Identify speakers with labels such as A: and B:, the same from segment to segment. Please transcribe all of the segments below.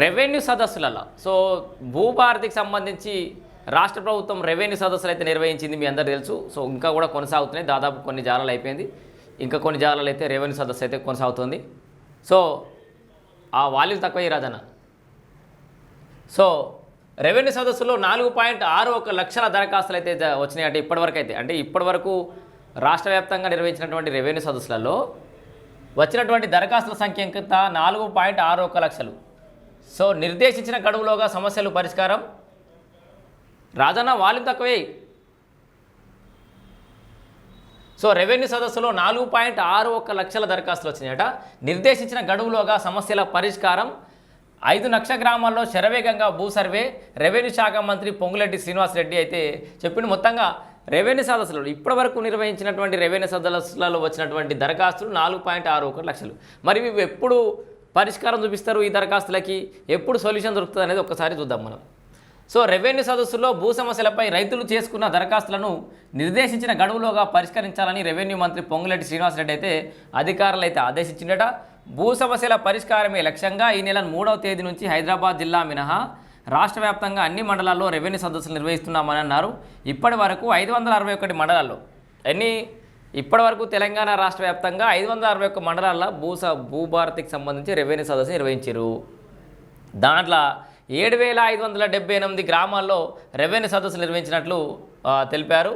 A: Revenue సదస్సులలో. So భూభారతికి సంబంధించి రాష్ట్ర ప్రభుత్వం రెవెన్యూ సదస్సులు అయితే నిర్వహించింది మీ అందరు తెలుసు. సో ఇంకా కూడా కొనసాగుతున్నాయి. దాదాపు కొన్ని జాలాలు అయిపోయింది. ఇంకా కొన్ని జాలాలు అయితే రెవెన్యూ సదస్సు అయితే కొనసాగుతుంది. సో ఆ వాల్యూ తక్కువ రాజన్న. సో రెవెన్యూ సదస్సులో నాలుగు పాయింట్ ఆరు ఒక లక్షల దరఖాస్తులు అయితే వచ్చినాయి అంటే ఇప్పటివరకు అయితే. అంటే ఇప్పటివరకు రాష్ట్ర వ్యాప్తంగా నిర్వహించినటువంటి రెవెన్యూ సదస్సులలో వచ్చినటువంటి దరఖాస్తుల సంఖ్య ఇంకా నాలుగు పాయింట్ ఆరు ఒక లక్షలు. సో నిర్దేశించిన గడువులోగా సమస్యలు పరిష్కారం. రాజన్న వాల్యూమ్ తక్కువే. సో రెవెన్యూ సదస్సులో నాలుగు పాయింట్ ఆరు ఒక్క లక్షల దరఖాస్తులు వచ్చినాయట. నిర్దేశించిన గడువులోగా సమస్యల పరిష్కారం. ఐదు లక్ష గ్రామాల్లో శరవేగంగా భూ సర్వే. రెవెన్యూ శాఖ మంత్రి పొంగులెడ్డి శ్రీనివాసరెడ్డి అయితే చెప్పిండు మొత్తంగా రెవెన్యూ సదస్సులు ఇప్పటివరకు నిర్వహించినటువంటి రెవెన్యూ సదస్సులలో వచ్చినటువంటి దరఖాస్తులు నాలుగు పాయింట్ ఆరు ఒకటి లక్షలు. మరి ఇవి ఎప్పుడు పరిష్కారం చూపిస్తారు ఈ దరఖాస్తులకి? ఎప్పుడు సొల్యూషన్ దొరుకుతుంది అనేది ఒకసారి చూద్దాం మనం. సో రెవెన్యూ సదస్సులో భూ సమస్యలపై రైతులు చేసుకున్న దరఖాస్తులను నిర్దేశించిన గడువులోగా పరిష్కరించాలని రెవెన్యూ మంత్రి పొంగులెడ్డి శ్రీనివాసరెడ్డి అయితే అధికారులు అయితే ఆదేశించిండట. భూ సమస్యల పరిష్కారమే లక్ష్యంగా ఈ నెల మూడవ తేదీ నుంచి హైదరాబాద్ జిల్లా మినహా రాష్ట్ర వ్యాప్తంగా అన్ని మండలాల్లో రెవెన్యూ సదస్సులు నిర్వహిస్తున్నామని అన్నారు. ఇప్పటి వరకు ఐదు వందల అరవై ఒకటి మండలాల్లో ఎన్ని ఇప్పటివరకు తెలంగాణ రాష్ట్ర వ్యాప్తంగా ఐదు వందల అరవై ఒక్క మండలాల్లో భూస భూభారతికి సంబంధించి రెవెన్యూ సదస్సు నిర్వహించారు. దాంట్లో ఏడు వేల ఐదు వందల డెబ్బై ఎనిమిది గ్రామాల్లో రెవెన్యూ సదస్సు నిర్వహించినట్లు తెలిపారు.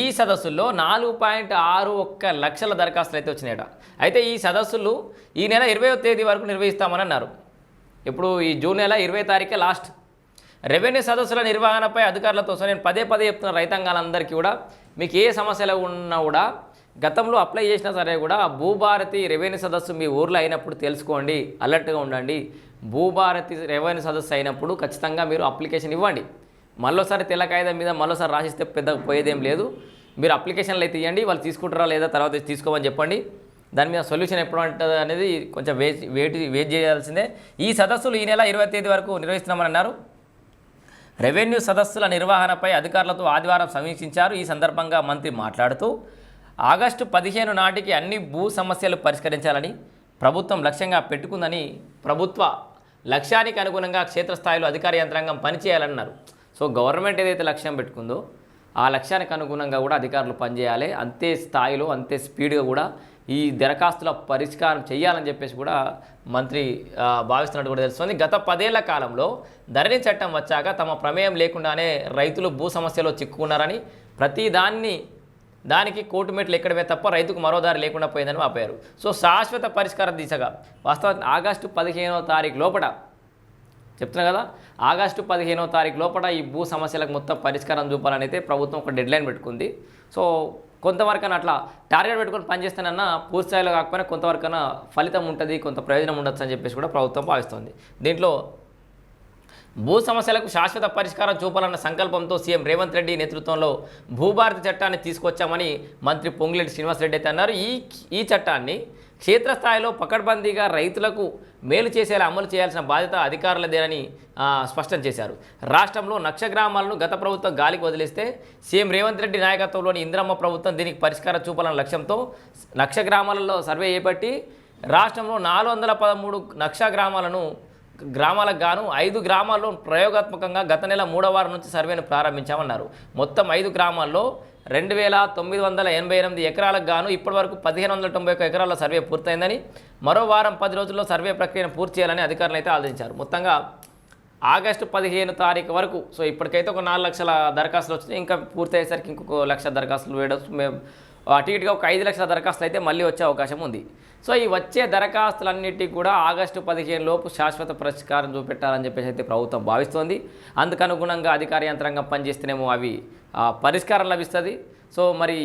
A: ఈ సదస్సుల్లో నాలుగు పాయింట్ ఆరు ఒక్క లక్షల దరఖాస్తులు అయితే వచ్చినాయట. అయితే ఈ సదస్సులు ఈ నెల ఇరవై తేదీ వరకు నిర్వహిస్తామని అన్నారు ఇప్పుడు ఈ జూన్ నెల ఇరవై తారీఖే లాస్ట్. రెవెన్యూ సదస్సుల నిర్వహణపై అధికారులతో నేను పదే పదే చెప్తున్న రైతాంగాలందరికీ కూడా మీకు ఏ సమస్యలు ఉన్నా కూడా గతంలో అప్లై చేసినా సరే కూడా భూభారతి రెవెన్యూ సదస్సు మీ ఊర్లో అయినప్పుడు తెలుసుకోండి అలర్ట్గా ఉండండి. భూభారతి రెవెన్యూ సదస్సు అయినప్పుడు ఖచ్చితంగా మీరు అప్లికేషన్ ఇవ్వండి. మళ్ళీసారి తెల్ల కాగితం మీద మళ్ళీసారి రాసిస్తే పెద్ద పోయేదేం లేదు. మీరు అప్లికేషన్లు అయితే ఇవ్వండి వాళ్ళు తీసుకుంటారా లేదా తర్వాత తీసుకోమని చెప్పండి. దాని మీద సొల్యూషన్ ఎప్పుడు ఉంటుంది అనేది కొంచెం వెయిట్ వెయిట్ వెయిట్ చేయాల్సిందే. ఈ సదస్సులు ఈ నెల ఇరవై తేదీ వరకు నిర్వహిస్తున్నామని అన్నారు. రెవెన్యూ సదస్సుల నిర్వహణపై అధికారులతో ఆదివారం సమీక్షించారు. ఈ సందర్భంగా మంత్రి మాట్లాడుతూ ఆగస్టు పదిహేను నాటికి అన్ని భూ సమస్యలు పరిష్కరించాలని ప్రభుత్వం లక్ష్యంగా పెట్టుకుందని ప్రభుత్వ లక్ష్యానికి అనుగుణంగా క్షేత్రస్థాయిలో అధికార యంత్రాంగం పనిచేయాలన్నారు. సో గవర్నమెంట్ ఏదైతే లక్ష్యం పెట్టుకుందో ఆ లక్ష్యానికి అనుగుణంగా కూడా అధికారులు పనిచేయాలి. అంతే స్థాయిలో అంతే స్పీడ్గా కూడా ఈ దరఖాస్తుల పరిష్కారం చేయాలని చెప్పేసి కూడా మంత్రి భావిస్తున్నట్టు కూడా తెలుస్తుంది. గత పదేళ్ళ కాలంలో ధరణి చట్టం వచ్చాక తమ ప్రమేయం లేకుండానే రైతులు భూ సమస్యలో చిక్కుకున్నారని ప్రతి దాన్ని దానికి కోటు మెట్లు ఎక్కడమే తప్ప రైతుకు మరో దారి లేకుండా పోయిందని ఆపారు సో శాశ్వత పరిష్కారం దిశగా వాస్తవానికి ఆగస్టు పదిహేనవ తారీఖు లోపల చెప్తున్నా కదా ఆగస్టు పదిహేనవ తారీఖు లోపల ఈ భూ సమస్యలకు మొత్తం పరిష్కారం చూపాలని అయితే ప్రభుత్వం ఒక డెడ్లైన్ పెట్టుకుంది. సో కొంతవరకన అట్లా టార్గెట్ పెట్టుకొని పనిచేస్తానన్నా పూర్తి స్థాయిలో కాకపోయినా కొంతవరకన ఫలితం ఉంటుంది కొంత ప్రయోజనం ఉండొచ్చు అని చెప్పేసి కూడా ప్రభుత్వం భావిస్తోంది. దీంట్లో భూ సమస్యలకు శాశ్వత పరిష్కారం చూపాలన్న సంకల్పంతో సీఎం రేవంత్ రెడ్డి నేతృత్వంలో భూభారతి చట్టాన్ని తీసుకొచ్చామని మంత్రి పొంగులేటి శ్రీనివాసరెడ్డి అయితే అన్నారు. ఈ ఈ చట్టాన్ని క్షేత్రస్థాయిలో పకడ్బందీగా రైతులకు మేలు చేసేలా అమలు చేయాల్సిన బాధ్యత అధికారులదేనని స్పష్టం చేశారు. రాష్ట్రంలో నక్ష గ్రామాలను గత ప్రభుత్వం గాలికి వదిలేస్తే సీఎం రేవంత్ రెడ్డి నాయకత్వంలోని ఇంద్రమ్మ ప్రభుత్వం దీనికి పరిష్కారం చూపాలన్న లక్ష్యంతో నక్ష గ్రామాలలో సర్వే చేపట్టి రాష్ట్రంలో నాలుగు వందల పదమూడు నక్ష గ్రామాలను గ్రామాలకు గాను ఐదు గ్రామాల్లో ప్రయోగాత్మకంగా గత నెల మూడవ వారం నుంచి సర్వేను ప్రారంభించామన్నారు. మొత్తం ఐదు గ్రామాల్లో రెండు వేల తొమ్మిది వందల ఎనభై ఎనిమిది ఎకరాలకు గాను ఇప్పటి వరకు పదిహేను వందల తొంభై ఒక్క ఎకరాల సర్వే పూర్తయిందని మరో వారం పది రోజుల్లో సర్వే ప్రక్రియను పూర్తి చేయాలని అధికారులు అయితే ఆదేశించారు. మొత్తంగా ఆగస్టు పదిహేను తారీఖు వరకు సో ఇప్పటికైతే ఒక నాలుగు లక్షల దరఖాస్తులు వచ్చినాయి. ఇంకా పూర్తి అయ్యేసరికి ఇంకొక లక్ష దరఖాస్తులు వేయడం మేము అటు ఇటుగా ఒక ఐదు లక్షల దరఖాస్తులు అయితే మళ్ళీ వచ్చే అవకాశం ఉంది. సో ఈ వచ్చే దరఖాస్తులన్నిటికీ కూడా ఆగస్టు పదిహేను లోపు శాశ్వత పరిష్కారం చూపెట్టాలని చెప్పేసి అయితే ప్రభుత్వం భావిస్తోంది. అందుకనుగుణంగా అధికార యంత్రాంగం పనిచేస్తేనేమో అవి పరిష్కారం లభిస్తుంది. సో మరి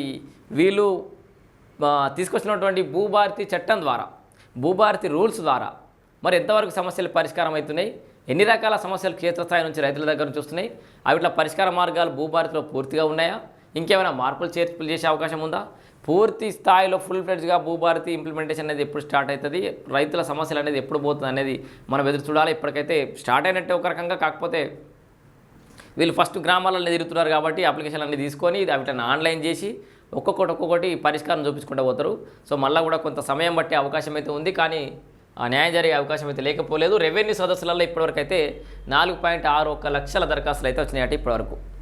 A: వీళ్ళు తీసుకొచ్చినటువంటి భూభారతి చట్టం ద్వారా భూభారతి రూల్స్ ద్వారా మరి ఎంతవరకు సమస్యలు పరిష్కారం అవుతున్నాయి? ఎన్ని రకాల సమస్యలు క్షేత్రస్థాయి నుంచి రైతుల దగ్గర నుంచి వస్తున్నాయి? అవిట్ల పరిష్కార మార్గాలు భూభారతిలో పూర్తిగా ఉన్నాయా? ఇంకేమైనా మార్పులు చేర్పులు చేసే అవకాశం ఉందా? పూర్తి స్థాయిలో ఫుల్ ఫ్లెడ్జ్గా భూభారతి ఇంప్లిమెంటేషన్ అనేది ఎప్పుడు స్టార్ట్ అవుతుంది? రైతుల సమస్యలు అనేది ఎప్పుడు పోతుంది అనేది మనం ఎదురు చూడాలి. ఇప్పటికైతే స్టార్ట్ అయినట్టే ఒక రకంగా కాకపోతే వీళ్ళు ఫస్ట్ గ్రామాలలో తిరుగుతున్నారు కాబట్టి అప్లికేషన్ అన్ని తీసుకొని వాటిని ఆన్లైన్ చేసి ఒక్కొక్కటి ఒక్కొక్కటి పరిష్కారం చూపించుకుంటూ పోతారు. సో మళ్ళీ కూడా కొంత సమయం బట్టే అవకాశం అయితే ఉంది కానీ ఆ, న్యాయం జరిగే అవకాశం అయితే లేకపోలేదు. రెవెన్యూ సదస్సులలో ఇప్పటివరకు అయితే నాలుగు పాయింట్ ఆరు ఒక్క లక్షల దరఖాస్తులు అయితే వచ్చినాయట ఇప్పటివరకు.